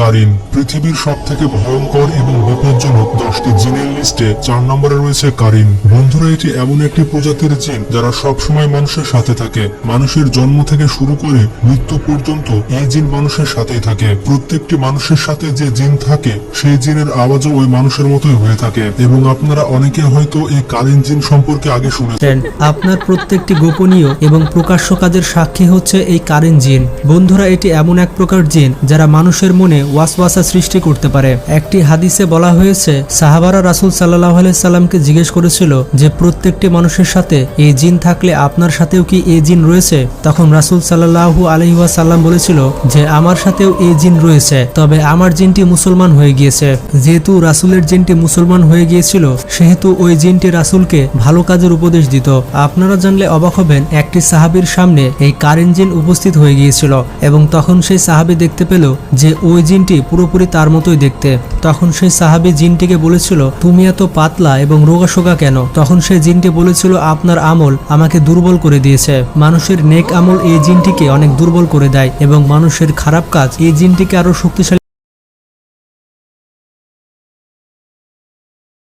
Karine পৃথিবীর সব থেকে ভয়ঙ্কর এবং বিপজ্জনক দশটি জিনের লিস্টে চার নম্বরে রয়েছে কারিন বন্ধুরা, এটি এমন একটি প্রজাতির জিন যারা সব সময় মানুষের সাথে থাকে। মানুষের জন্ম থেকে শুরু করে মৃত্যু পর্যন্ত এই জিন মানুষের সাথেই থাকে। প্রত্যেকটি মানুষের সাথে যে জিন থাকে, সেই জিনের আওয়াজও ওই মানুষের মতোই হয়ে থাকে। এবং আপনারা অনেকে হয়তো এই কারিন জিন সম্পর্কে আগে শুনেছেন। আপনার প্রত্যেকটি গোপনীয় এবং প্রকাশ্য কাজের সাক্ষী হচ্ছে এই কারেন জিন। বন্ধুরা, এটি এমন এক প্রকার জিন যারা মানুষের মনে ওয়াসওয়াসা সৃষ্টি করতে পারে। একটি হাদিসে বলা হয়েছে, সাহাবারা রাসুল সাল্লাহ সাল্লামকে জিজ্ঞেস করেছিল যে, প্রত্যেকটি মানুষের সাথে এই জিন থাকলে আপনার সাথেও কি এই জিন রয়েছে? তখন রাসুল সাল্লাহু আলহিহাসাল্লাম বলেছিল যে, আমার সাথেও এই জিন রয়েছে, তবে আমার জিনটি মুসলমান হয়ে গিয়েছে। যেহেতু রাসুলের জিনটি মুসলমান হয়ে গিয়েছিল, সেহেতু ওই জিনটি রাসুলকে ভালো কাজের উপদেশ দিত। আপনারা জানলে অবাক হবেন, একটি সাহাবীর সামনে এই কারেন জিন উপস্থিত হয়ে গিয়েছিল এবং তখন সেই সাহাবি দেখতে পেল যে ওই জিনটি পুরোপুরি তার মতোই দেখতে। তখন সেই সাহাবি জিনটিকে বলেছিল, তুমি এত পাতলা এবং রোগাশোগা কেন? তখন সেই জিনটি বলেছিল, আপনার আমল আমাকে দুর্বল করে দিয়েছে। মানুষের নেক আমল এই জিনটিকে অনেক দুর্বল করে দেয় এবং মানুষের খারাপ কাজ এই জিনটিকে আরও শক্তিশালী